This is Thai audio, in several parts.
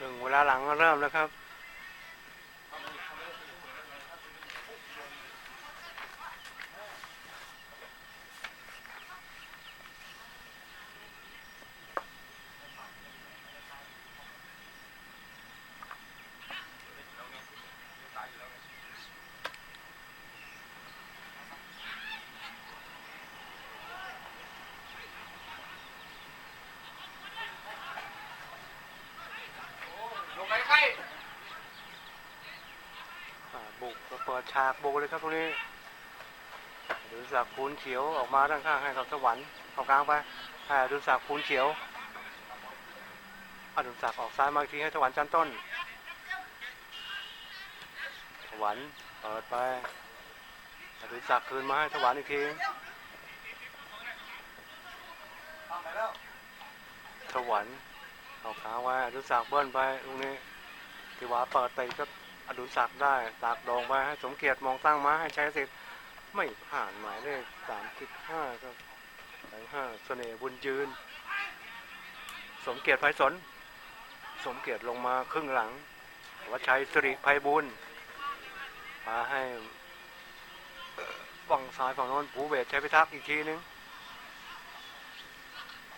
ถึงเวลาหลังก็เริ่มแล้วครับ ลงไปใกล้ อ่าบุกก็เปิดฉากบุกเลยครับตรงนี้ดุลศักดิ์ภูนเขียวออกมาด้านข้างให้กับสวรรค์เข้ากลางไปดุลศักดิ์ภูนเขียวอดุลศักดิ์ออกซ้ายมาทีให้สวรรค์จันต้นสวรรค์เปิดไปอดุลศักดิ์คืนมาให้สวรรค์อีกทีสวรรค์เข้ากลาไว้อดุลศักดิ์เบิ้ลไปตรงนี้ทีว่าเปิดไปก็ อดุลศักดิ์ได้ตากโดงไปให้สมเกียรติมองตั้งมาให้ใชัยสิทธิ์ไม่ผ่านหมายเลขสามสิบห้าครับสามห้าเสน่ห์บุญยืน สมเกียรติไพศาลสมเกียรติลงมาครึ่งหลังวัชชัยสิริไพบุญมาให้ฝั่งซ้ายฝั่งโน้นผูเบศชัยพิทักษ์อีกทีนึง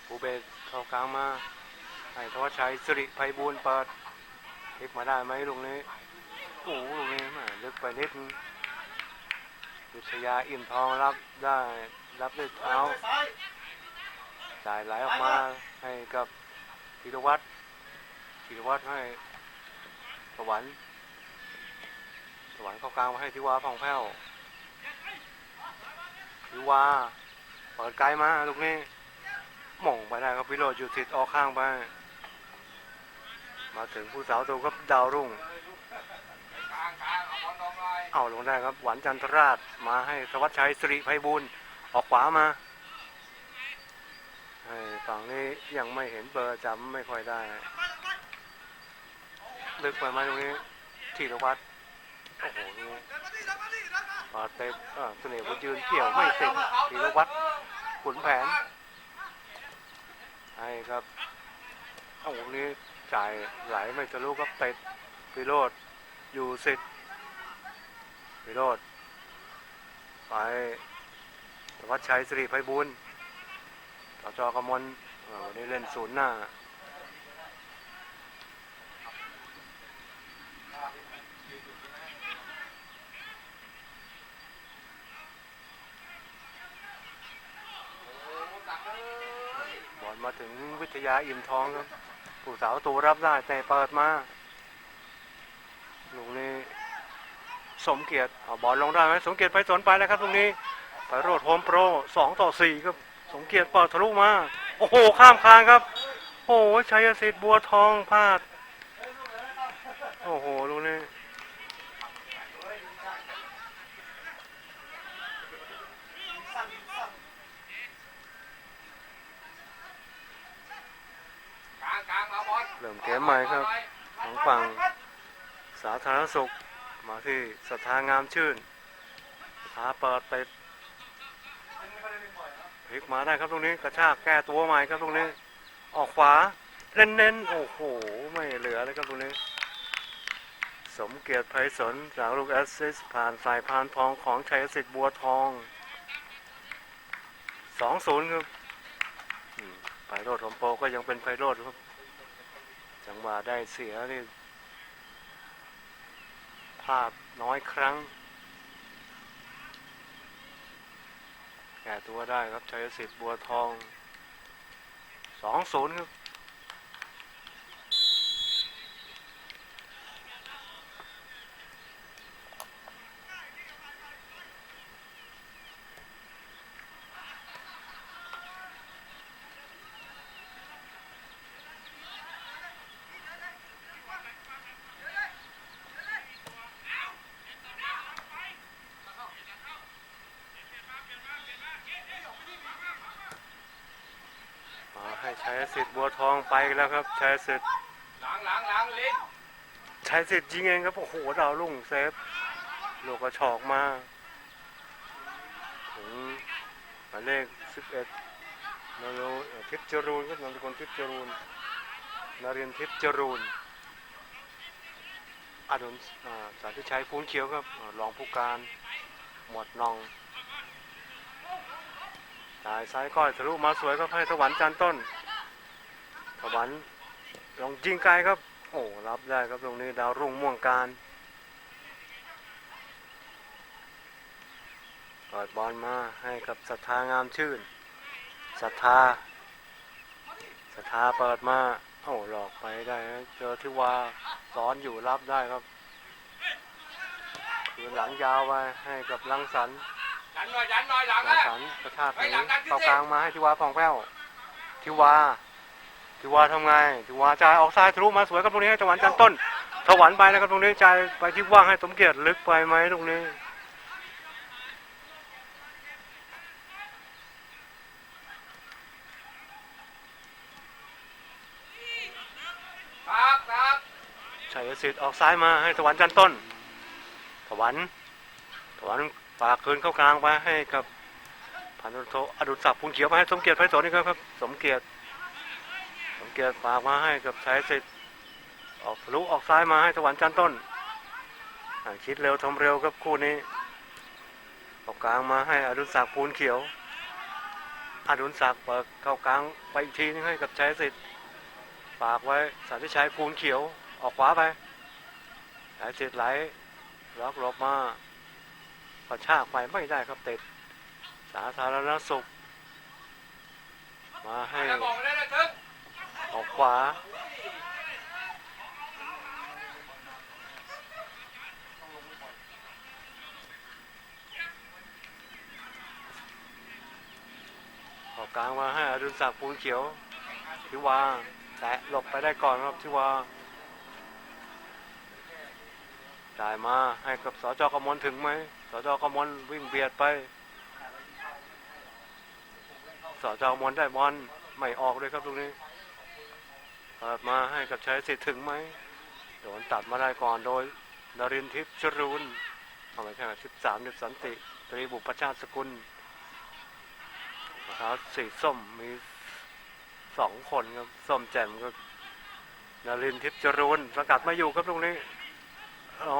ผูเบศเข้ากลางมาให้ธวัชชัยสิริไพบุญเปิดพลิกมาได้ไหมลูกนี้ โอ้โหลูกนี้แหม่ลึกไปนิดนึงวิทยาอิ่มทองรับได้รับด้วยเท้าซ้ายจ่ายไหลออกมาให้กับธีรวัตรธีรวัตรให้สวรรค์สวรรค์เข้ากลางมาให้ทิวาผ่องแผ้วทิวาเปิดไกลมาลูกนี้หม่งไปได้ครับพิโรจน์อยู่ติดออกข้างไป มาถึงผู้สาวตัวครับดาวรุ่ง กลางกลางเอาบอลลง เอาลงได้ครับ หวานจันทราชมาให้สวัสดิ์ชัยสิริไพบูลออกขวามาให้ฝั่งนี้ยังไม่เห็นเบอร์จำไม่ค่อยได้ ลึกไปไหมตรงนี้ธีรวัตรโอ้โหนี่ปาเต็มเออเสน่ห์บุญยืนเกี่ยวไม่ติดธีรวัตรขุนแผนให้ครับโอ้โหนี่จ่ายไหลไม่ทะลุครับเตะพิโรดอยู่สิทธิ์ วิโรดไปวัดชัยสิริไพบูลย์สจอกมลเอ่อวันนี้เล่นศูนย์หน้าบอลมาถึงวิทยาอิ่มท้องครับ ผู้สาวตูรับได้แต่เปิดมาลูกนี้ สมเกียรติเอาบอลลงได้ไหมสมเกียรติไปสวนไปแล้วครับตรงนี้ไปโรดโฮมโปรสองต่อสี่ครับสมเกียรติเปิดทะลุมา โอ้โห ข้ามคานครับ โอ้โหชัยสิทธิ์บัวทองพลาด โอ้โหลูกนี้กลางกลางเอาบอลเริ่มเกมใหม่ครับ ของฝั่งสาธารณสุข มาที่สถางามชื่นสถาเปิดไปพลิกมาได้ครับตรงนี้กระชากแก้ตัวใหม่ครับตรงนี้ ออกขวาเน้นๆโอ้โห ไม่เหลือเลยครับตรงนี้ สมเกียรติไพศาลจากลูกแอสซิสผ่านสายพานทองของชัยสิทธิ์บัวทองสองศูนย์ครับไพโรดของโปก็ยังเป็นไพโรดครับ จังหวะได้เสียนี่าพน้อยครั้ง แก่ตัวได้ครับชัยสิทธิ์บัวทองสองศูนย์ครับ ชัยสิทธิ์บัวทองไปแล้วครับชัยสิทธิ์หลังหลังหลังลิ้นชัยสิทธิ์ยิงเองครับโอ้โหดาวลุ่งเซฟลูกกระชอกมาถึงหมายเลข11นาโรเอ่อทิพย์จรูนครับนามสกุลทิพย์จรูนนาเรียนทิพย์จรูนอดุลอ่าสันติชัยพูนเขียวครับอ่ารองผู้การหมวดนองสายซ้ายก้อยทะลุมาสวยครับให้สวรรค์จันทร์ต้น สวรรค์ลองยิงไกลครับ โอ้รับได้ครับตรงนี้ดาวรุ่งม่วงการเปิดบอลมาให้กับศรัทธางามชื่นศรัทธาศรัทธาเปิดมาโอ้หลอกไปได้นะเจอที่ว่าซ้อนอยู่รับได้ครับคืนหลังยาวไปให้กับลังสันหลังสันกระชากหเฮ้นีเข้ากลางมาให้ทิวาผ่องแผ้วทิวา ทิวาทำไงทิวาจ่ายออกซ้ายทะลุมาสวยครับตรงนี้ให้ตะวันจันทร์ต้นถวันไปนะครับตรงนี้จ่ายไปที่ว่างให้สมเกียรติลึกไปไหมตรงนี้ตักตักชัยสิทธิ์ออกซ้ายมาให้ตะวันจันทร์ต้นถวันถวันฝากคืนเข้ากลางไปให้กับพันธุโทอดุลศักดิ์พูนเขียวมาให้สมเกียรติไพศาลนี่ครับครับสมเกียรติสม เกียรติฝากมาให้กับใชัยสิทธิ์ออกลุออกซ้ายมาให้ตะวันจันทร์ต้นคิดเร็วทำเร็วครับคู่นี้ออกกลางมาให้อดุลศักดิ์พูนเขียว อดุลศักดิ์เปิดเข้ากลางไปอีกทีนึงให้กับใชัยสิทธิ์ฝากไว้สันติชัยพูนเขียว ออกขวาไปสายสิทธิ์ไหลล็อกหลบมากระชากไปไม่ได้ครับติดสาธารณสุข มาให้ อกเออกขวา ออกกลางมาให้อดุลศักดิ์ปูนเขียว ทิวาแตะหลบไปได้ก่อนครับทิวาจ่ายมาให้กับสจกมลถึงไหมสจกมลวิ่งเบียดไปสจกมลได้บอลไม่ออกเลยครับตรงนี้ เปิดมาให้กับใชัยสิทธิ์ถึงไหมโดนตัดมาได้ก่อนโดยนรินทิพย์ชรูนทำไมแค่สิบสามสิบสันติ ตรีบุพชาติสกุลนะครับสีส้มมีสองคนครับส้มแจ่มก็นารินทิพย์จรูนสกัดมาอยู่ครับตรงนี้ เอา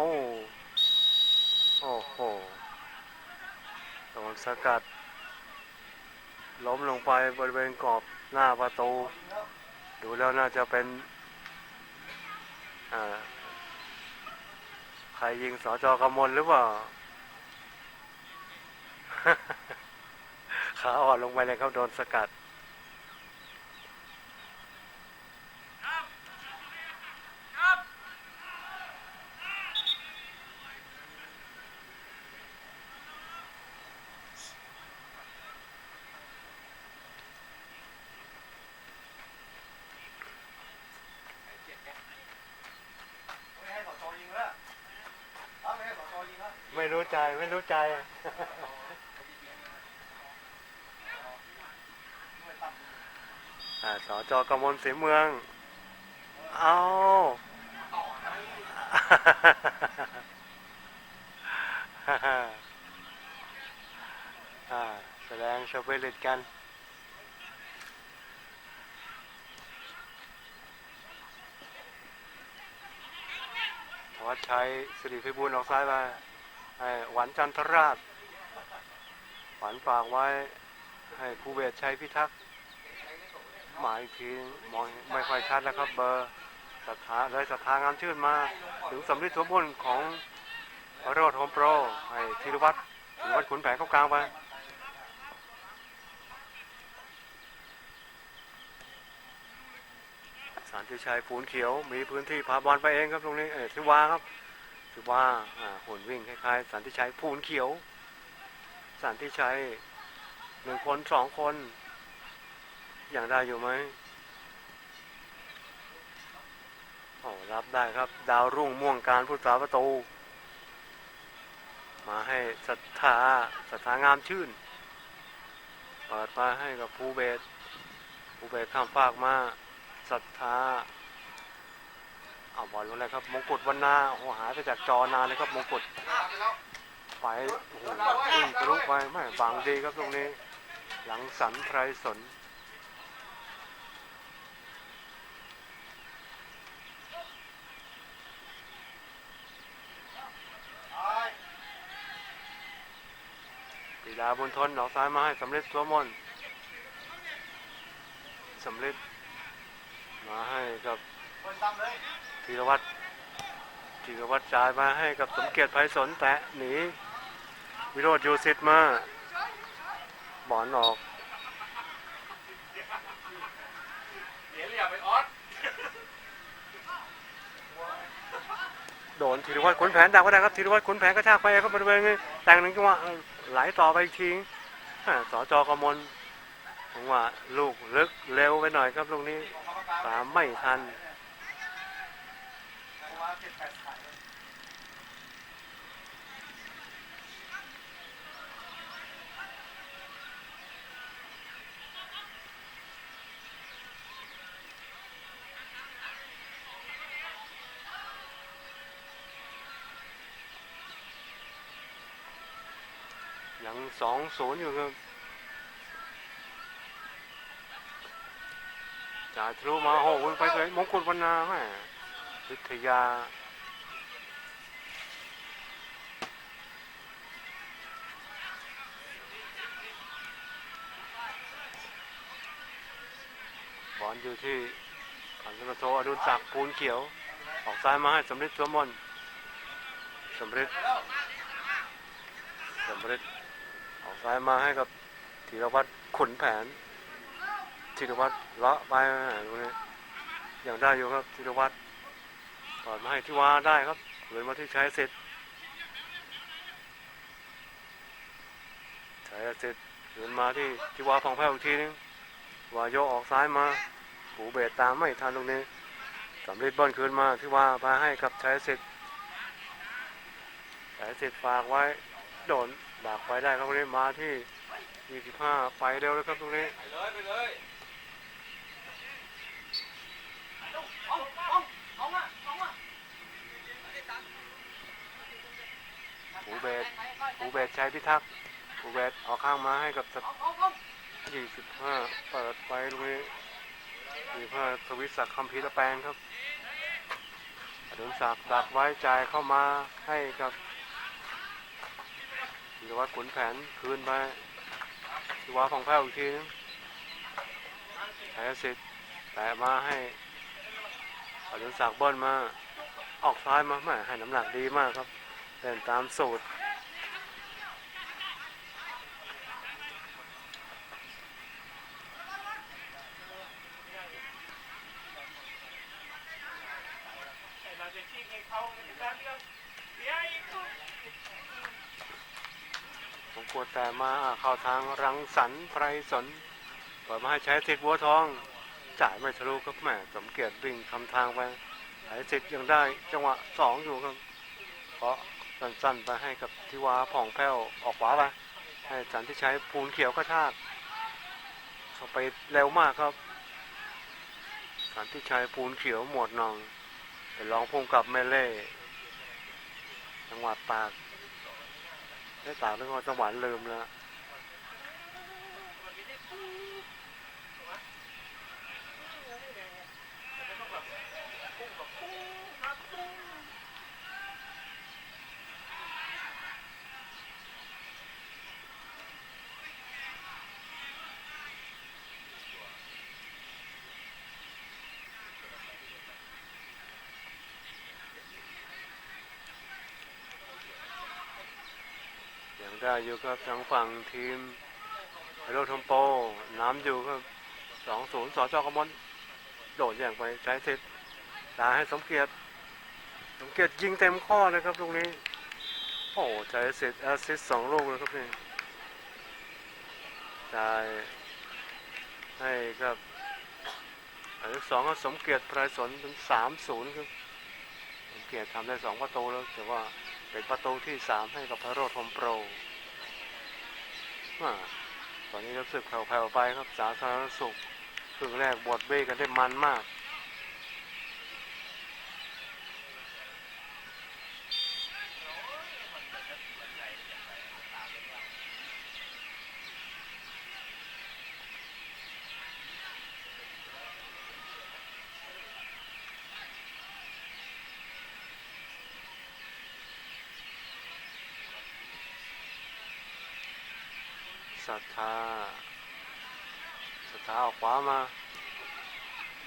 โอ้โหโดนสกัด ล้มลงไปบริเวณกรอบหน้าประตู ดูแล้วน่าจะเป็นใครยิงสจกมลหรือเปล่า ขาอ่อนลงไปเลยครับโดนสกัด ไม่ให้สอจอยิงแล้วไม่ให้สอจอยิงแล้ว ไม่รู้ใจไม่รู้ใจ อ่า สจกมลศรีเมือง เอาอ่าแสดงโชว์เลิตกันธวัชชัยสิริพิบูลออกซ้ายไปให้หวันจันทราช หวันฝากไว้ ให้ภูเบศชัยพิทักษ์ หมายอีกทีมองไม่ค่อยชัดแล้วครับ เบอร์ศรัทธาเลยศรัทธางามชื่นมา ถึงสำลิดสมบูรณ์ของโรดโฮมโปรให้ธีรวัตรธีรวัตรขุนแผนเข้ากลางไปสารติชัยฝูนเขียวมีพื้นที่พาบอลไปเองครับตรงนี้เออทิวาครับทิวาอ่าหุ่นวิ่งคล้ายๆสันติชัยผูนเขียวสันติชัยหนึ่งคนสองคน ย่างได้อยู่ไหมโอ้รับได้ครับ ดาวรุ่งม่วงการผู้สาประตู มาให้ศรัทธาศรัทธางามชื่น เปิดมาให้กับภูเบศภูเบศข้ามฟากมาศรัทธาเอาบอลลงเลยครับมงกุฎวันนาโอ้โหหายไปจากจอนานเลยครับมงกุฎไปโอ้โหทะลุไปไม่บังดีครับตรงนี้ หลังสันไพรสน ดาบุญทนออกซ้ายมาให้สำเร็จตัวมนสำเร็จ มาให้กับคนซ้ำเลยธีรวัตรธีรวัตรจ่ายมาให้กับสมเกียรติไพศาลแตะหนีวิโรจน์ยูสิทธิ์มาบอลออกเหรียญอย่าไปออสโดนธีรวัตรขุนแผนดักไว้ได้ครับธีรวัตรขุนแผนกระชากไปครับบริเวณนี้แต่งหนึ่งจังหวะ ไหลต่อไปอีกทีอ่อจกมลผมว่าลูกลึกเร็วไปหน่อยครับลูกนี้ของกรรมการตามไม่ทัน เพราะว่าเจ็ดแปด สองศูนย์อยู่ครับจ่ายทะลุมาโอ้โหไปเลยมงกุฎวรรณาแม่วิทยาบอลอยู่ที่พันธโทอดุลศักดิ์ปูนเขียว ออกซ้ายมาให้สำเร็จตัวมนสำเร็จสำเร็จ ออกซ้ายมาให้กับธีรวัตรขุนแผนธีรวัตรเลาะไปตรงนี้ยังได้อยู่ครับธีรวัตรต่อมาให้ที่วาได้ครับเลยมาที่ชัยเสร็จชัยเสร็จเดินมาที่ที่วาผ่องแผ้อีกทีนึงวาโยกออกซ้ายมาผูเบตตามไม่ทันตรงนี้สำเร็จบอลคืนมาที่วาพาให้กับชัยเสร็จชัยเสร็จฝากไว้โดน ดักไปได้ครับตรงนี้มาที่ 25 ไปเร็วเลยครับตรงนี้ ไปเลยไปเลยหูเบสหูเบสชัยพิทักษ์หูเบสออกข้างมาให้กับสัก25เปิดไปตรงนี้25สวิตศักดิ์คำพีตะแปงครับอดุลศักดิ์ดักไว้จ่ายเข้ามาให้กับ ธีรวัตรขุนแผนคืนไปทีวาของแพ้วอีกทีนึงชายสิทธิ์แต่มาให้อดุลศักดิ์บิ้ลมาออกซ้ายมาแม่ให้น้ำหนักดีมากครับเล่นตามสูตร ผมกดแต่มา เข้าทางรังสรรค์ไพรสนเปิดมาให้ใช้สิทธิ์บัวทอง จ่ายไม่ทะลุครับแม่สมเกียรติวิ่งทำทางไปใช้สิทธิ์ยังได้ จังหวะสองอยู่ครับเพราะสั้นๆไปให้กับทิวาผ่องแผ้วออกขวาไปให้สันที่ใช้ปูนเขียวกระชากเข้าไปเร็วมากครับสันที่ใช้ปูนเขียวหมวดนองเป็นรองพุ่งกับเมเล่จังหวัดตากได้ตากด้วยจังหวัดลืมแล้ว ยังได้อยู่ครับทางฝั่งทีมไฮโรทอมโป น้ำอยู่ครับสองศูนย์สอจอกมลโดดอย่างไปใช้สิทธิ์ตาให้สมเกียรติ สมเกียรติยิงเต็มข้อเลยครับตรงนี้ โอ้ใช้สิทธิ์แอสซิสต์สองลูกเลยครับนี่จ่ให้กับอันที่สองก็สมเกียรติไพรสนถึงสามศูนย์ครับ สมเกียรติทำได้สองประตูแล้วแต่ว่าเป็นประตูที่สามให้กับพระโรธมโปร ตอนนี้รู้สึกแผ่วๆไปครับสาธารณสุขครึ่งแรกบวดเบ้กันได้มันมาก รัทธาศรัทธาออกขวามา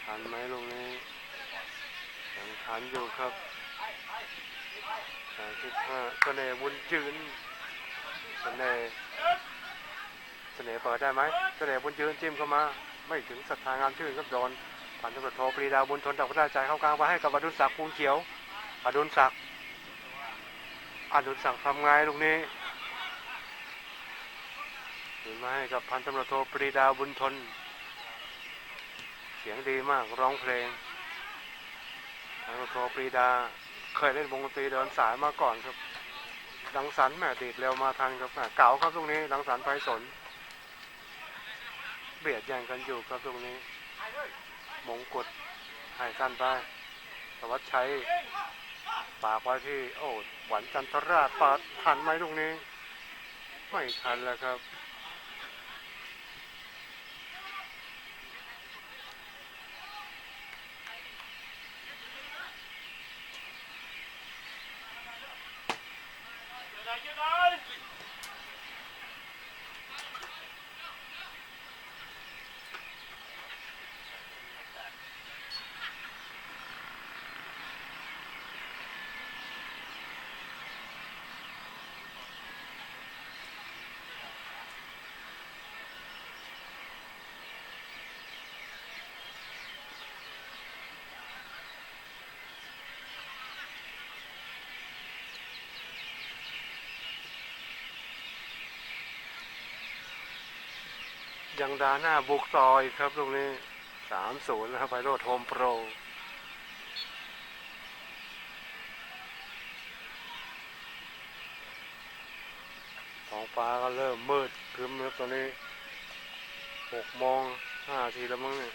ทันไหมลูกนี้ยังทันอยู่ครับสามสิบห้าเสน่ห์บุญยืนเสน่ห์เสน่ห์เปิดได้ไหมเสน่ห์บุญยืนจิ้มเข้ามา ไม่ถึงศรัทธางามชื่นครับโดนพันตำรวจโทปรีดาบุญทนดอกพระราชใจเข้ากลางไปให้กับอดุลศักดิ์ภูงเขียวอดุลศักดิ์อดุลศักดิ์ทำไงลูกนี้ ถึงมาให้กับพันตำรวจโทปรีดาบุญทน เสียงดีมากร้องเพลงพันตำรวจโทปรีดาเคยเล่นวงดนตรีเดินสายมาก่อนครับดังสรรค์แม่ดีดเร็วมาทันครับแหม่เก่าครับตรงนี้ดังสรรค์ไพศาลเบียดแย่งกันอยู่ครับตรงนี้ มงกุฎให้สั้นไปสวัสดิ์ชัยฝากไว้ที่โอ้หวันจันทราชปาดทันไหมลูกนี้ ไม่ทันแล้วครับ ยังดาหน้าบุกซอยครับตรงนี้สามศูนย์นะครับไพโรดโฮมโปรท้องฟ้าก็เริ่มมืดครึ้มแล้วตอนนี้หกโมงห้าทีแล้วมั้งเนี่ย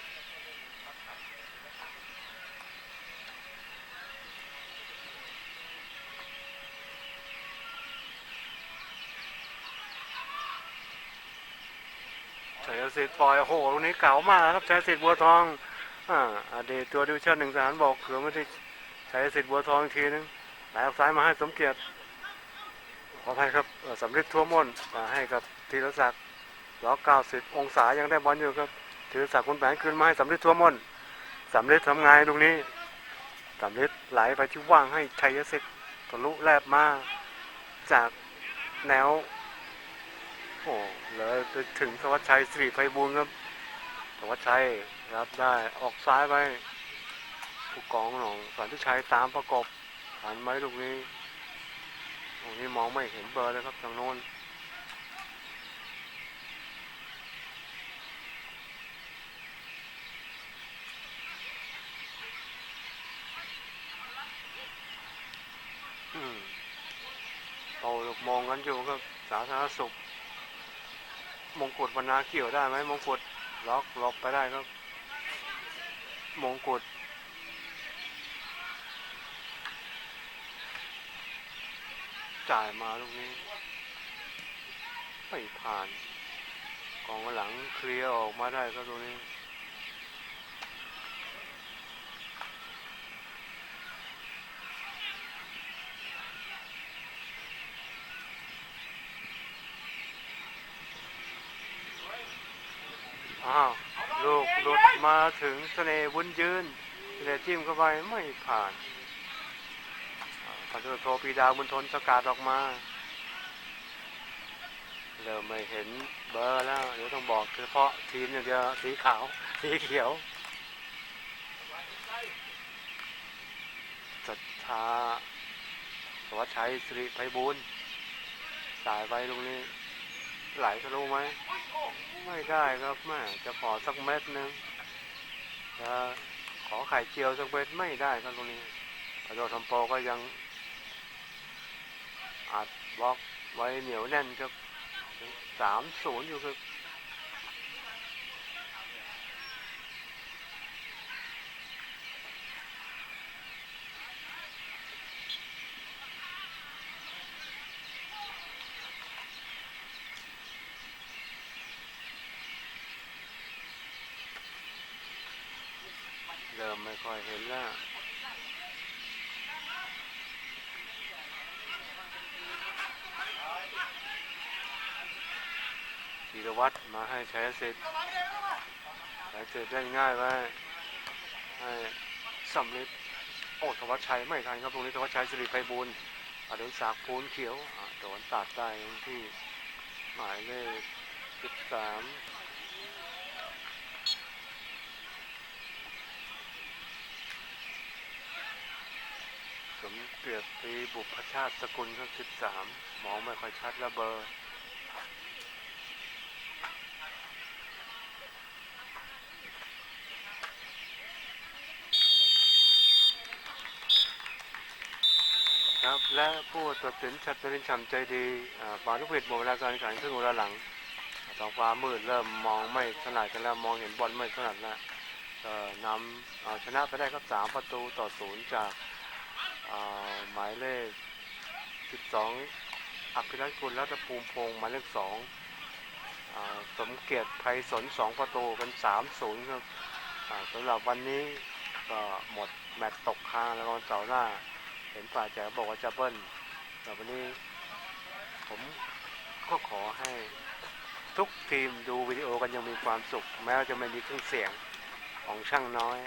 สิทธิ์ปล่อยโอ้โหตรงนี้เก่ามากครับชัยสิทธิ์บัวทองอ่าอดีตตัวดิวชั่นหนึ่งสารบอกเขือไม่ได้ชัยสิทธิ์บัวทองอีกทีนึงไหลออกซ้ายมาให้สมเกียรติขออภัยครับสำริดทั่วม่นมาให้กับธีรศักดิ์ล้อเก้าสิบองศายังได้บอลอยู่ครับธีรศักดิ์คุณแผนคืนมาให้สำริดทั่วม่นสำริดทำไงตรงนี้สำริดไหลไปที่ว่างให้ชัยสิทธิ์ทะลุแลบมาจากแนว โอ้เลยไปถึงสวัสดิ์ชัยสิริไพบูลครับสวัสดิ์ชัยรับได้ออกซ้ายไปผู้กองหนองสันติชัยตามประกบหันไหมลูกนี้ตรงนี้มองไม่เห็นเบอร์เลยครับทางโน้นอืมโตลูกมองกันอยู่ครับสาธารณสุข มงกุฎวรรณาเขี่ยวได้ไหมมงกุฎล็อกล็อกไปได้ครับ มงกุฎจ่ายมาลูกนี้ไม่ผ่านกองหลังเคลียร์ออกมาได้ก็ตรงนี้ อ้าวลูกหลุดมาถึงเสน่ห์บุญยืนเสน่ห์จิ้มเข้าไปไม่ผ่านพันตำรวจโทปีดาบุญทนสกัดออกมาเริ่มไม่เห็นเบอร์แล้วเดี๋ยวต้องบอกเฉพาะทีมอย่างเดียวสีขาวสีเขียวศรัทธาสวัสดิ์ชัยสิริไพบูลสายไปตรงนี้ ไหลทะลุไหม ไม่ได้ครับแม่จะขอสักเม็ดนึงจะขอไข่เจียวสักเม็ดไม่ได้ครับตรงนี้พระโดทำโปก็ยังอัดบล็อกไว้เหนียวแน่นครับสามศูนย์อยู่ครับเริ่มไม่ค่อยเห็นแล้ว ธีรวัตรมา ให้สิทธิ์ชัยสิทธิ์เล่นง่ายไว้ให้สำลิดโอ้ธวัชชัยไม่ทันครับตรงนี้ธวัชชัยสิริไพบูลอดุลศักดิ์ภูลเขียวอ่าโดนตัดได้ที่หมายเลขสิบสามสมเกียรติตรีบุพชาติสกุลครับสิบสามมองไม่ค่อยชัดแล้วเบอร์ ครับ และผู้ตัดสินชัดเจนฉ่ำใจดีอ่าปานุพิตหมดเวลาการแข่งขันครึ่งเวลาหลังท้องฟ้ามืดเริ่มมองไม่ถนัดกันแล้วมองเห็นบอลไม่ถนัดแล้วนำเอาชนะไปได้ครับสามประตูต่อศูนย์จากหมายเลข 12 อภิรัตน์กุลรัตภูมิพงศ์หมายเลขสองอ่าสมเกียรติไพศลสองประตูเป็นสามศูนย์ครับสำหรับวันนี้ก็หมดแมตช์ตกค้างแล้ววันเสาร์หน้า เห็นป่าแจ๋วบอกว่าจะเบิ้ลแต่วันนี้ผมก็ขอให้ทุกทีมดูวิดีโอกันยังมีความสุข แม้ว่าจะไม่มีเครื่องเสียงของช่างน้อย